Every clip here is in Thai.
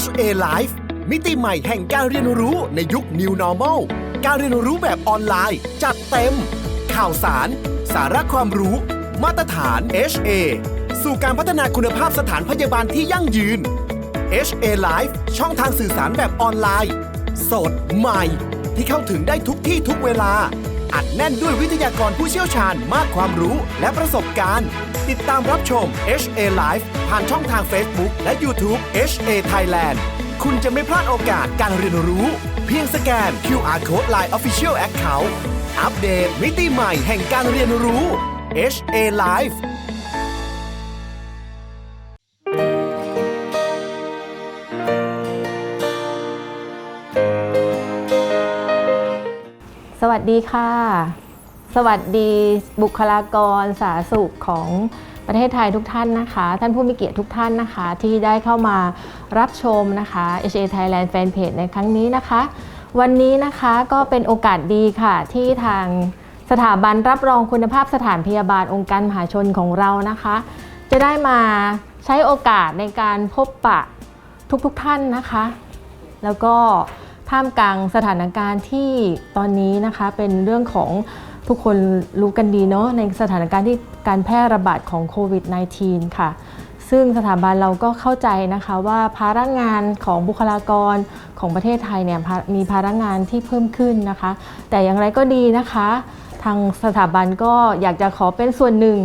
HA Life มิติใหม่แห่งการเรียนรู้ในยุค New Normal การเรียนรู้แบบออนไลน์ จัดเต็ม ข่าวสาร สาระความรู้ มาตรฐาน HA สู่การพัฒนาคุณภาพสถานพยาบาลที่ยั่งยืน HA Live ช่องทางสื่อสารแบบออนไลน์ สดใหม่ ที่เข้าถึงได้ทุกที่ทุกเวลา อัดแน่นด้วยวิทยากรผู้เชี่ยวชาญมากความรู้และประสบการณ์ ติดตามรับชม HA Live ผ่านช่องทาง Facebook และ YouTube HA Thailand คุณจะไม่พลาดโอกาสการเรียนรู้ เพียงสแกน QR Code Line Official Account อัปเดตมิติใหม่แห่งการเรียนรู้ HA Live สวัสดีค่ะ สวัสดีบุคลากรสาธารณสุขของ ประเทศไทยทุกท่านนะคะ ท่านผู้มีเกียรติทุกท่านนะคะ ที่ได้เข้ามารับชมนะคะ HA Thailand Fanpage ในครั้งนี้นะคะ วันนี้นะคะก็เป็นโอกาสดีค่ะที่ทางสถาบันรับรองคุณภาพสถานพยาบาลองค์การมหาชนของเรานะคะ จะได้มาใช้โอกาสในการพบปะทุกๆทท่านนะคะ แล้วก็ท่ามกลางสถานการณ์ที่ตอนนี้นะคะเป็นเรื่องของ ทุกคนรู้กันดีเนาะในสถานการณ์ที่การแพร่ระบาดของโควิด -19 ค่ะ ซึ่งสถาบันเราก็เข้าใจนะคะว่าภาระงานของบุคลากรของประเทศไทยเนี่ยมีภาระงานที่เพิ่มขึ้นนะคะ แต่อย่างไรก็ดีนะคะ ทางสถาบันก็อยากจะขอเป็นส่วนหนึ่ง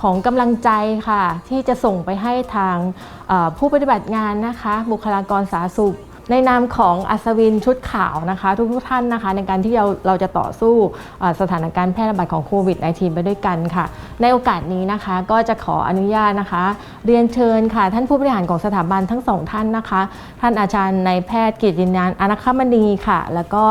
ของกำลังใจค่ะ ที่จะส่งไปให้ทางผู้ปฏิบัติงานนะคะ บุคลากรสาธารณสุข ในนามของอัศวินชุดขาวนะคะทุกๆท่านนะคะ ในการที่เราเราจะต่อสู้สถานการณ์แพร่ระบาดของโควิด -19 ไปด้วยกันค่ะ ในโอกาสนี้นะคะก็จะขออนุญาตนะคะ เรียนเชิญค่ะ ท่านผู้บริหารของสถาบันทั้งสองท่านนะคะ ท่านอาจารย์นายแพทย์กิตินานอนัคมณีค่ะ แล้วก็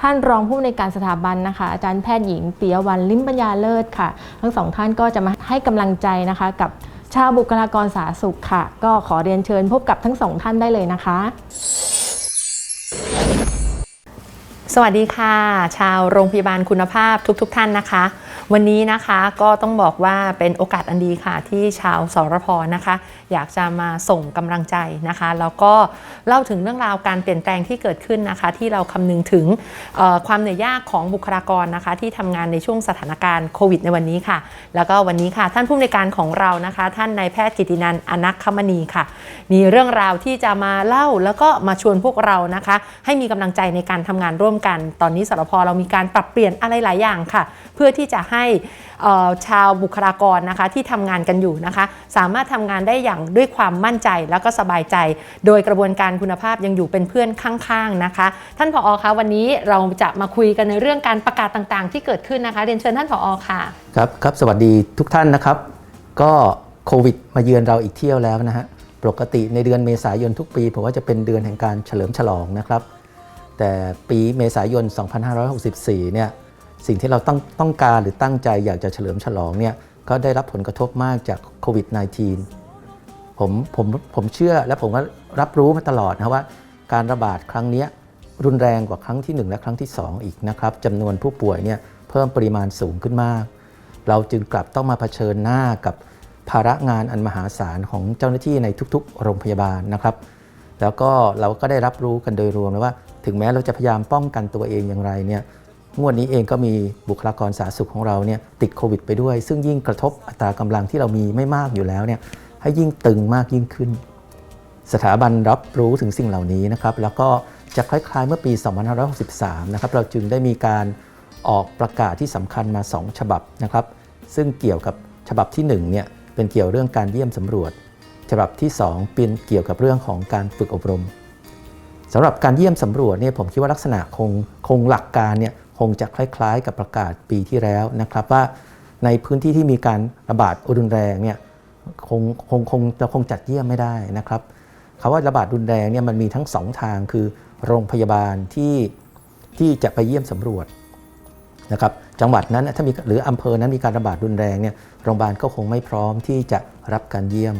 ท่านรองผู้ในการสถาบันนะคะ อาจารย์แพทย์หญิงปิยวันลิมปัญญาเลิศค่ะ ทั้งสองท่านก็จะมาให้กำลังใจนะคะกับ ชาวบุคลากรสาธารณสุขค่ะ ก็ขอเรียนเชิญพบกับทั้งสองท่านได้เลยนะคะ สวัสดีค่ะ ชาวโรงพยาบาลคุณภาพทุกๆทท่านนะคะ วันนี้นะคะก็ต้องบอกว่าเป็นโอกาสอันดีค่ะที่ชาวสรพนะคะ อยากจะมาส่งกำลังใจนะคะแล้วก็เล่าถึงเรื่องราวการเปลี่ยนแปลงที่เกิดขึ้นนะคะ ที่เราคำนึงถึงความเหนื่อยยากของบุคลากรนะคะ ที่ทำงานในช่วงสถานการณ์โควิดในวันนี้ค่ะ แล้วก็วันนี้ค่ะ ท่านผู้ในวยการของเรานะคะ ท่านนายแพทย์กิตินันอนักคมณีค่ะ มีเรื่องราวที่จะมาเล่าแล้วก็มาชวนพวกเรานะคะ ให้มีกำลังใจในการทำงานร่วมกัน ตอนนี้สรพเรามีการปรับเปลี่ยนอะไรหลายอย่างค่ะ เพื่อที่จะให้ชาวบุคลากรนะคะที่ทำงานกันอยู่นะคะ สามารถทำงานได้อย่างด้วยความมั่นใจแล้วก็สบายใจ โดยกระบวนการคุณภาพยังอยู่เป็นเพื่อนข้างๆนะคะ ท่านผอคะวันนี้เราจะมาคุยกันในเรื่องการประกาศต่างๆ ที่เกิดขึ้นนะคะเรียนเชิญท่านผอค่ะครับครับสวัสดีทุกท่านนะครับ ก็โควิดมาเยือนเราอีกเที่ยวแล้วนะฮะปกติในเดือนเมษายนทุกปีผมว่าจะเป็นเดือนแห่งการเฉลิมฉลองนะครับ แต่ปีเมษายน 2564 เนี่ยสิ่งที่เราต้องต้องการหรือตั้งใจอยากจะเฉลิมฉลองเนี่ยก็ได้รับผลกระทบมากจากโควิด -19 ผมผมผมเชื่อและผมก็รับรู้มาตลอดนะว่า การระบาดครั้งนี้รุนแรงกว่าครั้งที่ 1 และครั้งที่ 2 อีกนะครับจำนวนผู้ป่วยเนี่ยเพิ่มปริมาณสูงขึ้นมาก เราจึงกลับต้องมาเผชิญหน้ากับภาระงานอันมหาศาลของเจ้าหน้าที่ในทุกๆ โรงพยาบาลนะครับ แล้วก็เราก็ได้รับรู้กันโดยรวมแล้วว่า ถึงแม้เราจะพยายามป้องกันตัวเองอย่างไรเนี่ยงวดนี้เองก็มีบุคลากรสาธารณสุขของเราเนี่ยติดโควิดไปด้วย ซึ่งยิ่งกระทบอัตรากำลังที่เรามีไม่มากอยู่แล้วเนี่ย ให้ยิ่งตึงมากยิ่งขึ้น สถาบันรับรู้ถึงสิ่งเหล่านี้นะครับแล้วก็จะคล้ายๆเมื่อปี 2563 นะครับเราจึงได้มีการออกประกาศที่สำคัญมา 2 ฉบับนะครับซึ่งเกี่ยวกับฉบับที่1เนี่ยเป็นเกี่ยวเรื่องการเยี่ยมสำรวจ ฉบับที่ 2 เป็นเกี่ยวกับเรื่องของการฝึกอบรมสำหรับการเยี่ยมสำรวจเนี่ยผมคิดว่าลักษณะคงคงหลักการเนี่ยคงจะคล้ายๆ กับประกาศปีที่แล้วนะครับว่าในพื้นที่ที่มีการระบาดรุนแรงเนี่ย คงคงคงเราคงจัดเยี่ยมไม่ได้นะครับคำว่าระบาดรุนแรงเนี่ยมันมีทั้งสองทางคือโรงพยาบาลที่ที่จะไปเยี่ยมสำรวจนะครับจังหวัดนั้นถ้ามีหรืออำเภอนั้นมีการระบาดรุนแรงเนี่ยโรงพยาบาลก็คงไม่พร้อมที่จะรับการเยี่ยม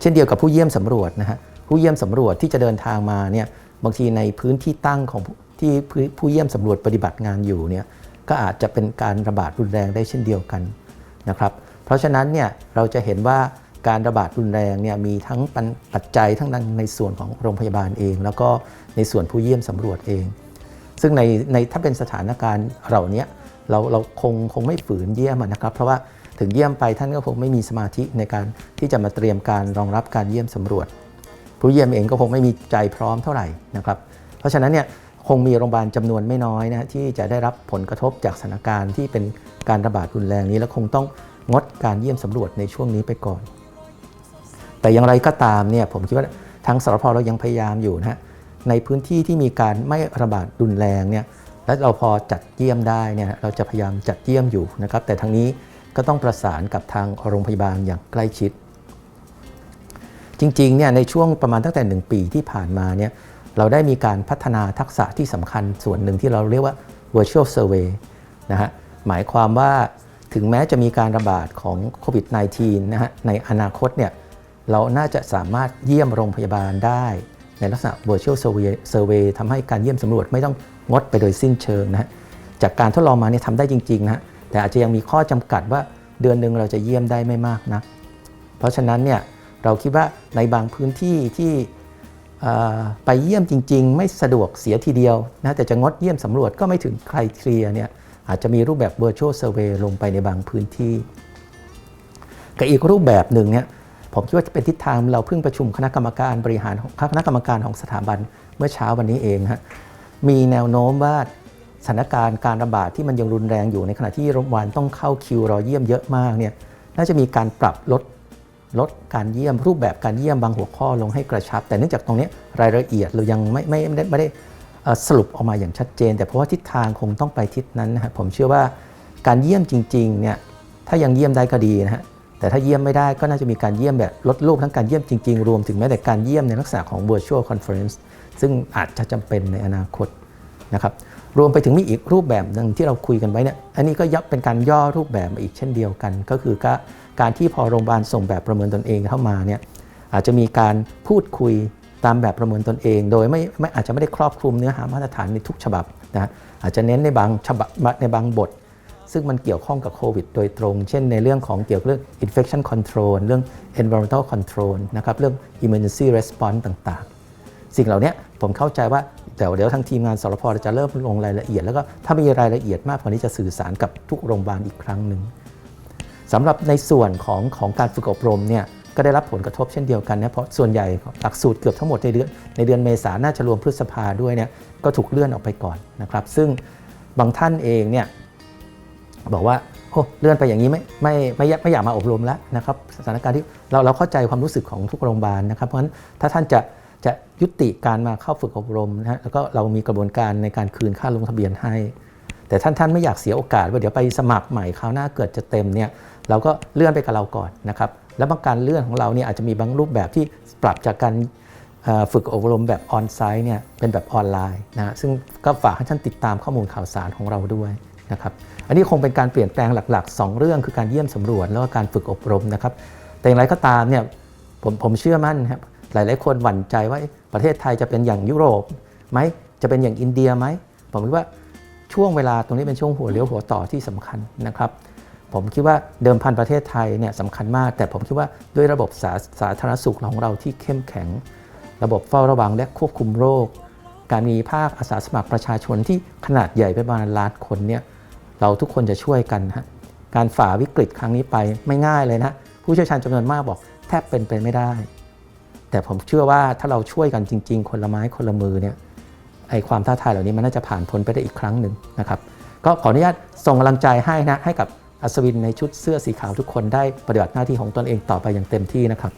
เช่นเดียวกับผู้เยี่ยมสำรวจนะฮะผู้เยี่ยมสำรวจที่จะเดินทางมาเนี่ยบางทีในพื้นที่ตั้งของที่ผู้ผู้เยี่ยมสำรวจปฏิบัติงานอยู่เนี่ยก็อาจจะเป็นการระบาดรุนแรงได้เช่นเดียวกันนะครับ เพราะฉะนั้นเนี่ยเราจะเห็นว่าการระบาดรุนแรงเนี่ยมีทั้งปัจจัยทั้งในส่วนของโรงพยาบาลเอง แล้วก็ในส่วนผู้เยี่ยมสำรวจเอง ซึ่งในในถ้าเป็นสถานการณ์เหล่านี้เราเราคงคงไม่ฝืนเยี่ยมนะครับ เพราะว่าถึงเยี่ยมไปท่านก็คงไม่มีสมาธิในการที่จะมาเตรียมการรองรับการเยี่ยมสำรวจ ผู้เยี่ยมเองก็คงไม่มีใจพร้อมเท่าไหร่นะครับ เพราะฉะนั้นเนี่ยคงมีโรงพยาบาลจำนวนไม่น้อยนะที่จะได้รับผลกระทบจากสถานการณ์ที่เป็นการระบาดรุนแรงนี้ และคงต้อง งดการเยี่ยมสำรวจในช่วงนี้ไปก่อน แต่อย่างไรก็ตามเนี่ยผมคิดว่าทางสรพเรายังพยายามอยู่นะฮะในพื้นที่ที่มีการไม่ระบาดรุนแรงเนี่ยและเราพอจัดเยี่ยมได้เนี่ยเราจะพยายามจัดเยี่ยมอยู่นะครับ แต่ทางนี้ก็ต้องประสานกับทางโรงพยาบาลอย่างใกล้ชิด จริงๆเนี่ยในช่วงประมาณตั้งแต่ 1 ปีที่ผ่านมาเนี่ยเราได้มีการพัฒนาทักษะที่สำคัญส่วนหนึ่งที่เราเรียกว่า virtual survey นะฮะหมายความว่า ถึงแม้จะมีการระบาดของโควิด -19 นะฮะในอนาคตเนี่ยเราน่าจะสามารถเยี่ยมโรงพยาบาลได้ ในลักษณะ virtual survey, survey ทำให้การเยี่ยมสำรวจไม่ต้องงดไปโดยสิ้นเชิงนะฮะจากการทดลองมาเนี่ยทำได้จริงๆนะฮะแต่อาจจะยังมีข้อจำกัดว่าเดือนหนึ่งเราจะเยี่ยมได้ไม่มากนักเพราะฉะนั้นเนี่ยเราคิดว่าในบางพื้นที่ที่ไปเยี่ยมจริง ๆ ไม่สะดวกเสียทีเดียวนะแต่จะงดเยี่ยมสำรวจก็ไม่ถึงใครเคลียร์เนี่ย อาจจะมีรูปแบบ virtual survey ลงไปในบางพื้นที่ กับอีกรูปแบบหนึ่งเนี่ยผมคิดว่าจะเป็นทิศทางเราเพิ่งประชุมคณะกรรมการบริหารคณะกรรมการของสถาบันเมื่อเช้าวันนี้เองฮะมีแนวโน้มว่าสถานการณ์การระบาดที่มันยังรุนแรงอยู่ในขณะที่โรงพยาบาลต้องเข้าคิวรอเยี่ยมเยอะมากเนี่ยน่าจะมีการปรับลดลดการเยี่ยมรูปแบบการเยี่ยมบางหัวข้อลงให้กระชับ แต่เนื่องจากตรงนี้รายละเอียดเรายังไม่ไม่ไม่ได้ไม่ได้ สรุปออกมาอย่างชัดเจน แต่เพราะว่าทิศทางคงต้องไปทิศนั้นนะฮะผมเชื่อว่าการเยี่ยมจริงๆเนี่ยถ้ายังเยี่ยมได้ก็ดีนะฮะแต่ถ้าเยี่ยมไม่ได้ก็น่าจะมีการเยี่ยมแบบลดรูปทั้งการเยี่ยมจริงๆ รวมถึงแม้แต่การเยี่ยมในลักษณะของ virtual conference ซึ่งอาจจะจำเป็นในอนาคตนะครับรวมไปถึงมีอีกรูปแบบหนึ่งที่เราคุยกันไว้เนี่ยอันนี้ก็ยับเป็นการย่อรูปแบบมาอีกเช่นเดียวกัน ก็คือกการที่พอโรงพยาบาลส่งแบบประเมินตนเองเข้ามาเนี่ยอาจจะมีการพูดคุย ตามแบบประเมินตนเอง โดยไม่ไม่อาจจะไม่ได้ครอบคลุมเนื้อหามาตรฐานในทุกฉบับนะฮะอาจจะเน้นในบางฉบับในบางบท ซึ่งมันเกี่ยวข้องกับโควิดโดยตรง เช่นในเรื่องของเกี่ยวกับเรื่อง infection control เรื่อง environmental control นะครับเรื่อง emergency response ต่างๆ สิ่งเหล่านี้ผมเข้าใจว่าเดี๋ยวเดี๋ยวทางทีมงานสรพจะเริ่มลงรายละเอียด แล้วก็ถ้ามีรายละเอียดมากกว่านี้จะสื่อสารกับทุกโรงพยาบาลอีกครั้งหนึ่งสำหรับในส่วนของของการฝึกอบรมเนี่ย ก็ได้รับผลกระทบเช่นเดียวกันนะเพราะส่วนใหญ่หลักสูตรเกือบทั้งหมดในเดือนในเดือนเมษาน่าจะรวมพฤษภาด้วยเนี่ยก็ถูกเลื่อนออกไปก่อนนะครับ ซึ่งบางท่านเองเนี่ยบอกว่าโอ้เลื่อนไปอย่างนี้ไม่ไม่ไม่ไม่อยากมาอบรมแล้วนะครับสถานการณ์ที่เราเราเข้าใจความรู้สึกของทุกโรงพยาบาลนะครับ เพราะฉะนั้นถ้าท่านจะจะยุติการมาเข้าฝึกอบรมนะแล้วก็เรามีกระบวนการในการคืนค่าลงทะเบียนให้ แต่ท่านท่านไม่อยากเสียโอกาสว่าเดี๋ยวไปสมัครใหม่คราวหน้าเกิดจะเต็มเนี่ยเราก็เลื่อนไปกับเราก่อนนะครับ แล้วบางการเลื่อนของเราเนี่ยอาจจะมีบางรูปแบบที่ปรับจากการฝึกอบรมแบบออนไซต์เนี่ยเป็นแบบออนไลน์นะซึ่งก็ฝากให้ท่านติดตามข้อมูลข่าวสารของเราด้วยนะครับอันนี้คงเป็นการเปลี่ยนแปลงหลัก ๆ 2 เรื่องคือการเยี่ยมสำรวจแล้วก็การฝึกอบรมนะครับ แต่อย่างไรก็ตามเนี่ยผมผมเชื่อมั่นครับหลาย ๆ คนหวั่นใจว่าประเทศไทยจะเป็นอย่างยุโรปไหมจะเป็นอย่างอินเดียไหมผมคิดว่าช่วงเวลาตรงนี้เป็นช่วงหัวเลี้ยวหัวต่อที่สำคัญนะครับ ผมคิดว่าเดิมพันประเทศไทยเนี่ยสำคัญมาก แต่ผมคิดว่าด้วยระบบสาสาธารณสุขของเราที่เข้มแข็ง ระบบเฝ้าระวังและควบคุมโรค การมีภาคอาสาสมัครประชาชนที่ขนาดใหญ่ไปประมาณล้านคนเนี่ยเราทุกคนจะช่วยกันฮะการฝ่าวิกฤตครั้งนี้ไปไม่ง่ายเลยนะผู้เชี่ยวชาญจำนวนมากบอกแทบเป็นไปไม่ได้ แต่ผมเชื่อว่าถ้าเราช่วยกันจริง ๆ คนละไม้คนละมือเนี่ยไอความท้าทายเหล่านี้มันน่าจะผ่านพ้นไปได้อีกครั้งหนึ่งนะครับ ก็ขออนุญาตส่งกำลังใจให้นะให้กับ อัศวินในชุดเสื้อสีขาวทุกคนได้ปฏิบัติหน้าที่ของตนเองต่อไปอย่างเต็มที่นะครับ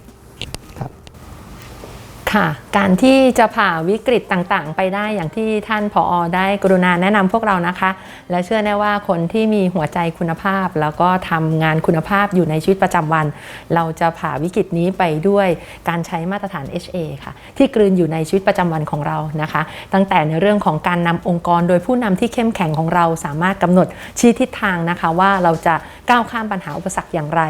ค่ะ การที่จะผ่าวิกฤตต่างๆ ไปได้อย่างที่ท่านผออได้กรุณาแนะนำพวกเรานะคะ และเชื่อแน่ว่าคนที่มีหัวใจคุณภาพ แล้วก็ทำงานคุณภาพอยู่ในชีวิตประจำวัน เราจะผ่าวิกฤตนี้ไปด้วยการใช้มาตรฐาน HA ค่ะ ที่กลืนอยู่ในชีวิตประจำวันของเรานะคะ ตั้งแต่ในเรื่องของการนำองค์กรโดยผู้นำที่เข้มแข็งของเราสามารถกำหนดชี้ทิศทางนะคะ ว่าเราจะก้าวข้ามปัญหาอุปสรรคอย่างไร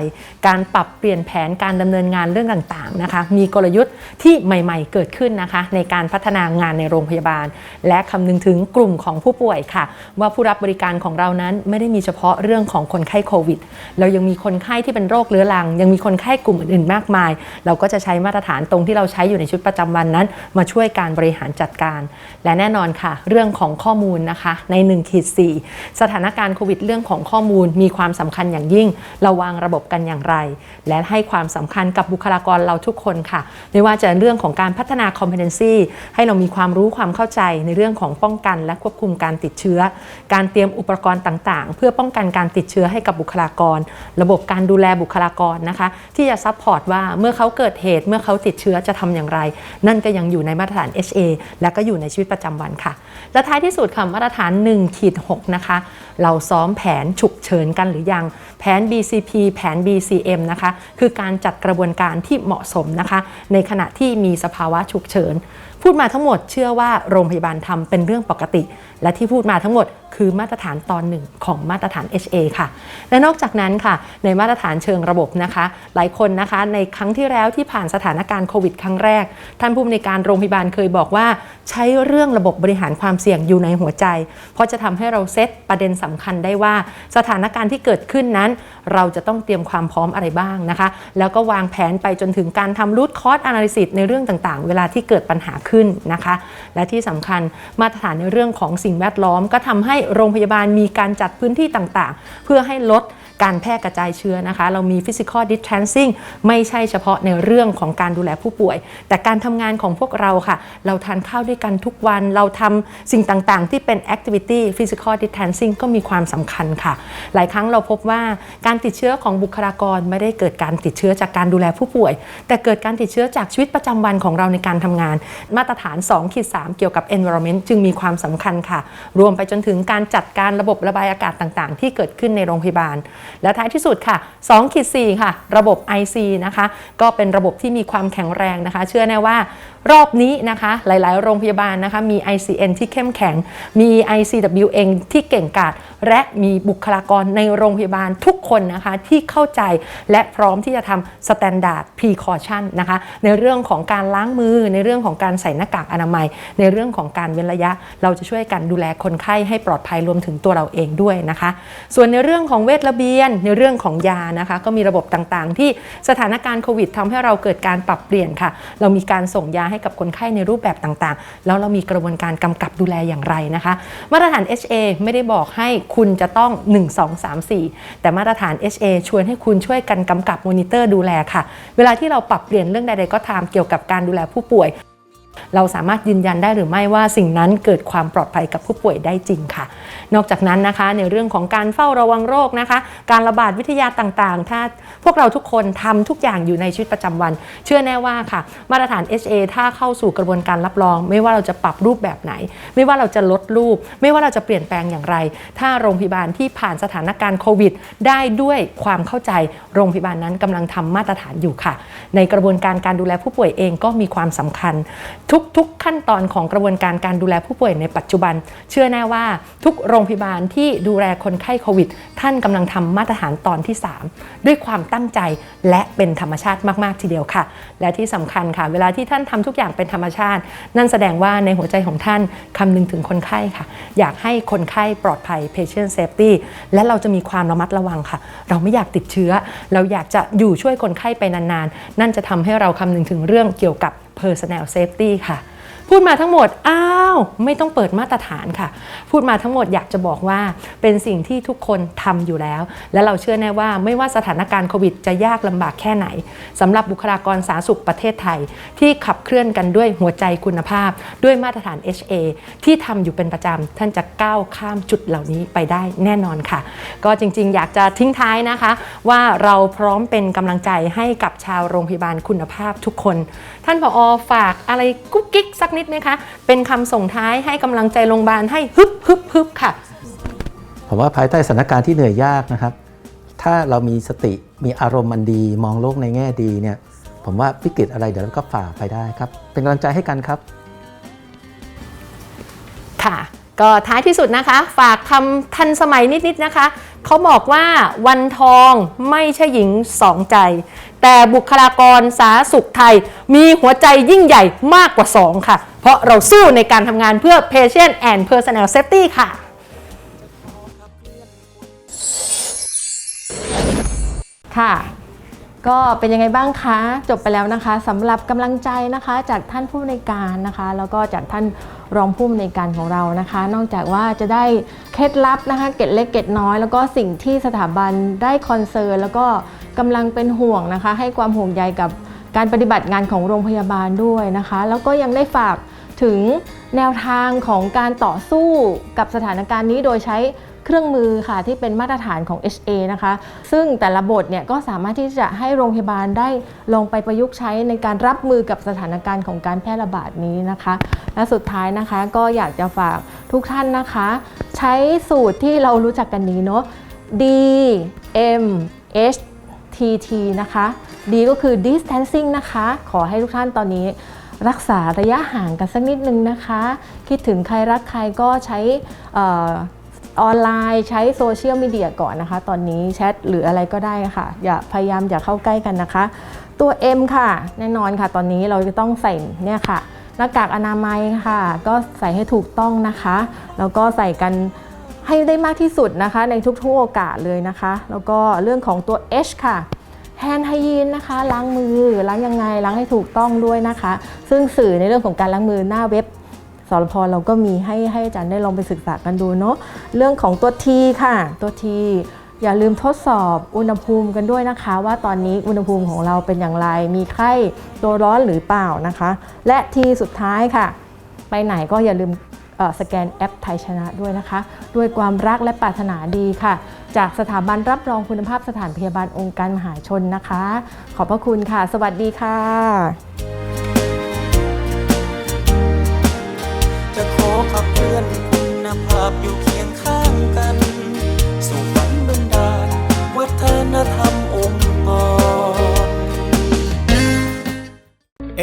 การปรับเปลี่ยนแผนการดำเนินงานเรื่องต่างๆนะคะ มีกลยุทธ์ที่ใหม่หม่เกิดขึ้นนะคะ ในการพัฒนางานในโรงพยาบาล และคำนึงถึงกลุ่มของผู้ป่วยค่ะ ว่าผู้รับบริการของเรานั้นไม่ได้มีเฉพาะเรื่องของคนไข้โควิด เรายังมีคนไข้ที่เป็นโรคเรื้อรัง ยังมีคนไข้กลุ่มอื่นๆ มากมาย เราก็จะใช้มาตรฐานตรงที่เราใช้อยู่ในชุดประจำวันนั้น มาช่วยการบริหารจัดการ และแน่นอนค่ะ เรื่องของข้อมูลนะคะใน1ขีด4สถานการณ์โควิด เรื่องของข้อมูลมีความสำคัญอย่างยิ่ง เราวางระบบกันอย่างไร และให้ความสำคัญกับบุคลากรเราทุกคนค่ะ ไม่ว่าจะเรื่องของการพัฒนา competency ให้เรามีความรู้ความเข้าใจในเรื่องของป้องกัน และควบคุมการติดเชื้อ การเตรียมอุปกรณ์ต่าง ๆ เพื่อป้องกันการติดเชื้อให้กับบุคลากร ระบบการดูแลบุคลากรนะคะ ที่จะซัพพอร์ตว่าเมื่อเขาเกิดเหตุเมื่อเขาติดเชื้อจะทำอย่างไร นั่นก็ยังอยู่ในมาตรฐาน HA และก็อยู่ในชีวิตประจำวันค่ะ และท้ายที่สุดค่ะมาตรฐาน1ขีด6นะคะเราซ้อมแผนฉุกเฉินกันหรือยัง แผน BCP แผน BCM นะคะคือการจัดกระบวนการที่เหมาะสมนะคะ ในขณะที่มีสภาวะฉุกเฉิน พูดมาทั้งหมดเชื่อว่าโรงพยาบาลทำเป็นเรื่องปกติ และที่พูดมาทั้งหมดคือมาตรฐานตอนหนึ่งของมาตรฐาน HA ค่ะ และนอกจากนั้นค่ะ ในมาตรฐานเชิงระบบนะคะ หลายคนนะคะในครั้งที่แล้วที่ผ่านสถานการณ์โควิดครั้งแรก ท่านผู้อำนวยการโรงพยาบาลเคยบอกว่า ใช้เรื่องระบบบริหารความเสี่ยงอยู่ในหัวใจ เพราะจะทำให้เราเซตประเด็นสำคัญได้ว่า สถานการณ์ที่เกิดขึ้นนั้นเราจะต้องเตรียมความพร้อมอะไรบ้างนะคะ แล้วก็วางแผนไปจนถึงการทำรูทคอร์สอนาลิซิสในเรื่องต่างๆ เวลาที่เกิดปัญหาขึ้นนะคะ และที่สำคัญมาตรฐานในเรื่องของสิ่งแวดล้อม ก็ทำให้โรงพยาบาลมีการจัดพื้นที่ต่างๆ เพื่อให้ลดการแพร่กระจายเชื้อนะคะ เรามี physical distancing ไม่ใช่เฉพาะในเรื่องของการดูแลผู้ป่วย แต่การทำงานของพวกเราค่ะ เราทานข้าวด้วยกันทุกวัน เราทำสิ่งต่างๆ ที่เป็น activity physical distancing ก็มีความสำคัญค่ะ หลายครั้งเราพบว่าการติดเชื้อของบุคลากรไม่ได้เกิดการติดเชื้อจากการดูแลผู้ป่วย แต่เกิดการติดเชื้อจากชีวิตประจำวันของเราในการทำงาน มาตรฐาน2ขีด3เกี่ยวกับ environment จึงมีความสำคัญค่ะ รวมไปจนถึงการจัดการระบบระบายอากาศต่างๆ ที่เกิดขึ้นในโรงพยาบาล และท้ายที่สุดค่ะ2ขีด4ค่ะ ระบบ IC นะคะก็เป็นระบบที่มีความแข็งแรงนะคะ เชื่อแน่ว่ารอบนี้นะคะหลาย ๆ โรงพยาบาลนะคะมี ICN ที่เข้มแข็ง มี ICWN ที่เก่งกาจและมีบุคลากรในโรงพยาบาลทุุกคนนะคะที่เข้าใจและพร้อมที่จะทำ standard precaution นะคะในเรื่องของการล้างมือ ในเรื่องของการใส่หน้ากากอนามัย ในเรื่องของการเว้นระยะ เราจะช่วยกันดูแลคนไข้ให้ปลอดภัยรวมถึงตัวเราเองด้วยนะคะ ส่วนในเรื่องของเวชระเบียน ในเรื่องของยานะคะ ก็มีระบบต่างๆ ที่สถานการณ์โควิดทำให้เราเกิดการปรับเปลี่ยนค่ะ เรามีการส่งยาให้กับคนไข้ในรูปแบบต่างๆ แล้วเรามีกระบวนการกำกับดูแลอย่างไรนะคะ มาตรฐาน HA ไม่ได้บอกให้คุณจะต้อง 1 2 3 4 แต่มาาตรฐาน HA ชวนให้คุณช่วยกันกำกับมอนิเตอร์ดูแลค่ะ เวลาที่เราปรับเปลี่ยนเรื่องใดๆก็ตามเกี่ยวกับการดูแลผู้ป่วย เราสามารถยืนยันได้หรือไม่ว่าสิ่งนั้นเกิดความปลอดภัยกับผู้ป่วยได้จริงค่ะ นอกจากนั้นนะคะในเรื่องของการเฝ้าระวังโรคนะคะ การระบาดวิทยาต่างๆ ถ้าพวกเราทุกคนทำทุกอย่างอยู่ในชีวิตประจำวัน เชื่อแน่ว่าค่ะ มาตรฐาน HA ถ้าเข้าสู่กระบวนการรับรอง ไม่ว่าเราจะปรับรูปแบบไหน ไม่ว่าเราจะลดรูป ไม่ว่าเราจะเปลี่ยนแปลงอย่างไร ถ้าโรงพยาบาลที่ผ่านสถานการณ์โควิด ได้ด้วยความเข้าใจโรงพยาบาลนั้นกำลังทำมาตรฐานอยู่ค่ะ ในกระบวนการการดูแลผู้ป่วยเองก็มีความสำคัญทุกๆ ขั้นตอนของกระบวนการการดูแลผู้ป่วยในปัจจุบัน เชื่อแน่ว่าทุกโรงพยาบาลที่ดูแลคนไข้โควิด ท่านกำลังทำมาตรฐานตอนที่ 3 ด้วยความตั้งใจและเป็นธรรมชาติมากๆทีเดียวค่ะ และที่สำคัญค่ะ เวลาที่ท่านทำทุกอย่างเป็นธรรมชาติ นั่นแสดงว่าในหัวใจของท่านคำนึงถึงคนไข้ค่ะ อยากให้คนไข้ปลอดภัย patient safety และเราจะมีความระมัดระวังค่ะ เราไม่อยากติดเชื้อ เราอยากจะอยู่ช่วยคนไข้ไปนานๆ นั่นจะทำให้เราคำนึงถึงเรื่องเกี่ยวกับ personal safety ค่ะ พูดมาทั้งหมด อ้าว ไม่ต้องเปิดมาตรฐานค่ะ พูดมาทั้งหมดอยากจะบอกว่าเป็นสิ่งที่ทุกคนทำอยู่แล้ว และเราเชื่อแน่ว่าไม่ว่าสถานการณ์โควิดจะยากลำบากแค่ไหนสำหรับบุคลากรสาธารณสุขประเทศไทย ที่ขับเคลื่อนกันด้วยหัวใจคุณภาพ ด้วยมาตรฐาน HA ที่ทำอยู่เป็นประจำท่านจะก้าวข้ามจุดเหล่านี้ไปได้แน่นอนค่ะ ก็จริง ๆ อยากจะทิ้งท้ายนะคะ ว่าเราพร้อมเป็นกำลังใจให้กับชาวโรงพยาบาลคุณภาพทุกคน ท่านผอฝากอะไรกุ๊กกิ๊กสักนิดไหมคะ เป็นคำส่งท้ายให้กำลังใจโรงพยาบาลให้ฮึบฮึบฮึบค่ะ ผมว่าภายใต้สถานการณ์ที่เหนื่อยยากนะครับ ถ้าเรามีสติมีอารมณ์อันดี มองโลกในแง่ดีเนี่ย ผมว่าวิกฤตอะไรเดี๋ยวเราก็ฝ่าไปได้ครับ เป็นกำลังใจให้กันครับ ค่ะ ก็ท้ายที่สุดนะคะ ฝากคำทันสมัยนิดๆนะคะ เขาบอกว่าวันทองไม่ใช่หญิงสองใจ แต่บุคลากรสาธารณสุขไทย มีหัวใจยิ่งใหญ่มากกว่า 2 ค่ะ เพราะเราสู้ในการทำงานเพื่อ patient and personnel safety ค่ะค่ะ ก็เป็นยังไงบ้างคะ จบไปแล้วนะคะสำหรับกำลังใจนะคะจากท่านผู้ในการนะคะ แล้วก็จากท่านรองผู้ในการของเรานะคะ นอกจากว่าจะได้เคล็ดลับนะคะเกร็ดเล็กเกร็ดน้อย แล้วก็สิ่งที่สถาบันได้คอนเซิร์นแล้วก็กำลังเป็นห่วงนะคะ ให้ความห่วงใยกับการปฏิบัติงานของโรงพยาบาลด้วยนะคะ แล้วก็ยังได้ฝากถึงแนวทางของการต่อสู้กับสถานการณ์นี้โดยใช้ เครื่องมือค่ะที่เป็นมาตรฐานของ HA นะคะ ซึ่งแต่ละบทเนี่ยก็สามารถที่จะให้โรงพยาบาลได้ลองไปประยุกต์ใช้ในการรับมือกับสถานการณ์ของการแพร่ระบาดนี้นะคะ และสุดท้ายนะคะก็อยากจะฝากทุกท่านนะคะ ใช้สูตรที่เรารู้จักกันนี้เนาะ D M H T T นะคะ D ก็คือ distancing นะคะ ขอให้ทุกท่านตอนนี้รักษาระยะห่างกันสักนิดนึงนะคะ คิดถึงใครรักใครก็ใช้ ออออนไลน์ใช้โซเชียลมีเดียก่อนนะคะ ตอนนี้แชทหรืออะไรก็ได้ค่ะ อย่าพยายามอย่าเข้าใกล้กันนะคะ ตัว M ค่ะ แน่นอนค่ะ ตอนนี้เราจะต้องใส่เนี่ยค่ะหน้ากากอนามัยค่ะ ก็ใส่ให้ถูกต้องนะคะ แล้วก็ใส่กันให้ได้มากที่สุดนะคะ ในทุกๆโอกาสเลยนะคะ แล้วก็เรื่องของตัว H ค่ะแฮนด์ไฮยีนนะคะล้างมือล้างยังไงล้างให้ถูกต้องด้วยนะคะ ซึ่งสื่อในเรื่องของการล้างมือหน้าเว็บ สรพเราก็มีให้ให้อาจารย์ได้ลองไปศึกษากันดูเนาะเรื่องของตัว T ค่ะ ตัว T อย่าลืมทดสอบอุณหภูมิกันด้วยนะคะ ว่าตอนนี้อุณหภูมิของเราเป็นอย่างไร มีไข้ตัวร้อนหรือเปล่านะคะ และ T สุดท้ายค่ะ ไปไหนก็อย่าลืมสแกนแอปไทยชนะด้วยนะคะ ด้วยความรักและปรารถนาดีค่ะ จากสถาบันรับรองคุณภาพสถานพยาบาลองค์การมหาชนนะคะ ขอบพระคุณค่ะ สวัสดีค่ะ ขอขับเคลื่อนคุณภาพอยู่เคียงข้างกัน สู่ฝันบันดาลวัฒนธรรมองค์กร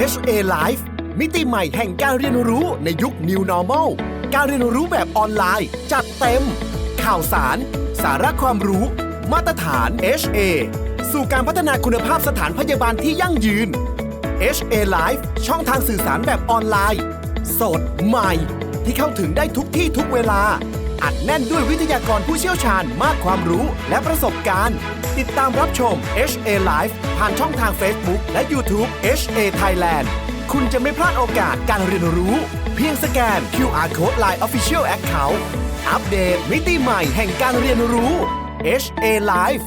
HA Life มิติใหม่แห่งการเรียนรู้ในยุค New Normal การเรียนรู้แบบออนไลน์ จัดเต็ม ข่าวสาร สาระความรู้ มาตรฐาน HA สู่การพัฒนาคุณภาพสถานพยาบาลที่ยั่งยืน HA Live ช่องทางสื่อสารแบบออนไลน์ สดใหม่ ที่เข้าถึงได้ทุกที่ทุกเวลา อัดแน่นด้วยวิทยากรผู้เชี่ยวชาญมากความรู้และประสบการณ์ ติดตามรับชม HA Live ผ่านช่องทาง Facebook และ YouTube HA Thailand คุณจะไม่พลาดโอกาสการเรียนรู้ เพียงสแกน QR Code Line Official Account อัปเดตมิติใหม่แห่งการเรียนรู้ HA Live